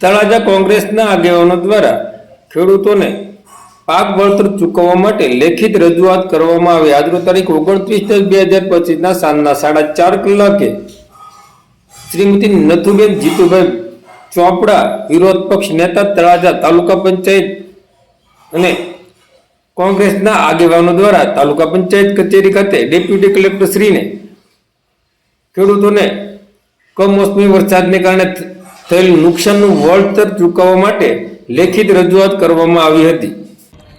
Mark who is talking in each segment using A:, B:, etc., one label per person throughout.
A: તળાજા કોંગ્રેસના આગેવાનો દ્વારા ખેડૂતોને પાક વળતર ચૂકવવા માટે લેખિત રજૂઆત કરવામાં આવી. આજનો તારીખ ઓગણત્રીસ દસ બે હજાર પચીસના સાંજના સાડા ચાર કલાકે શ્રીમતી નથુબેન જીતુભાઈ ચોપડા, વિરોધ પક્ષ નેતા, તળાજા તાલુકા પંચાયત અને કોંગ્રેસના આગેવાનો દ્વારા તાલુકા પંચાયત કચેરી ખાતે ડેપ્યુટી કલેક્ટર શ્રીને ખેડૂતોને કમોસમી વરસાદને કારણે થયેલ નુકસાનનું વળતર ચૂકવવા માટે લેખિત રજૂઆત કરવામાં આવી હતી.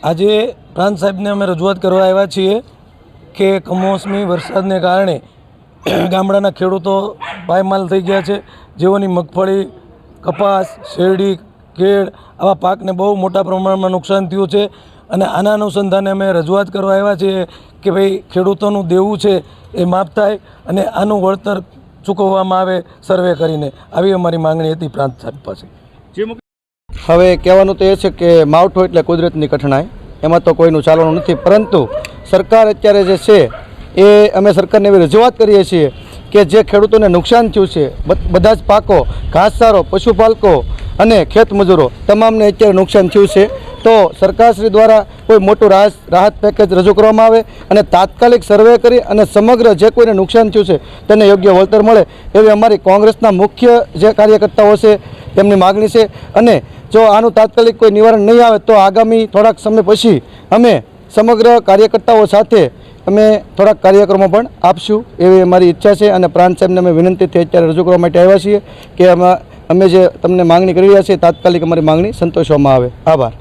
B: આજે પ્રાંત સાહેબને અમે રજૂઆત કરવા આવ્યા છીએ કે કમોસમી વરસાદને કારણે ગામડાના ખેડૂતો પાયમાલ થઈ ગયા છે. જેઓની મગફળી, કપાસ, શેરડી, કેળ આવા પાકને બહુ મોટા પ્રમાણમાં નુકસાન થયું છે અને આના અનુસંધાને અમે રજૂઆત કરવા આવ્યા છીએ કે ભાઈ ખેડૂતોનું દેવું છે એ માફ થાય અને આનું વળતર ચૂકવવામાં આવે સર્વે કરીને આવી અમારી માંગણી હતી પ્રાંત સાહેબ પાસે.
C: હવે કહેવાનું તો એ છે કે માવઠું એટલે કુદરતની કઠણાઈ. એમાં તો કોઈનું ચાલવાનું નથી. પરંતુ સરકાર અત્યારે જે છે એ અમે સરકારને એવી રજૂઆત કરીએ છીએ કે જે ખેડૂતોને નુકસાન થયું છે બધા જ પાકો ઘાસચારો પશુપાલકો અને ખેત મજૂરો તમામને અત્યારે નુકસાન થયું છે. તો સરકારશ્રી દ્વારા કોઈ મોટું રાહત પેકેજ રજૂ કરવામાં આવે અને તાત્કાલિક સર્વે કરી અને સમગ્ર જે કોઈને નુકસાન થયું છે તેને યોગ્ય વળતર મળે એવી અમારી કોંગ્રેસના મુખ્ય જે કાર્યકર્તાઓ છે તેમની માગણી છે. અને જો આનું તાત્કાલિક કોઈ નિવારણ નહીં આવે તો આગામી થોડાક સમય પછી અમે સમગ્ર કાર્યકર્તાઓ સાથે અમે થોડાક કાર્યક્રમો પણ આપશું એવી અમારી ઈચ્છા છે અને પ્રાંત સાહેબને અમે વિનંતીથી અત્યારે રજૂ કરવા માટે આવ્યા છીએ કે અમે જે તમને માંગણી કરી રહ્યા છીએ તાત્કાલિક અમારી માગણી સંતોષવામાં આવે. આભાર.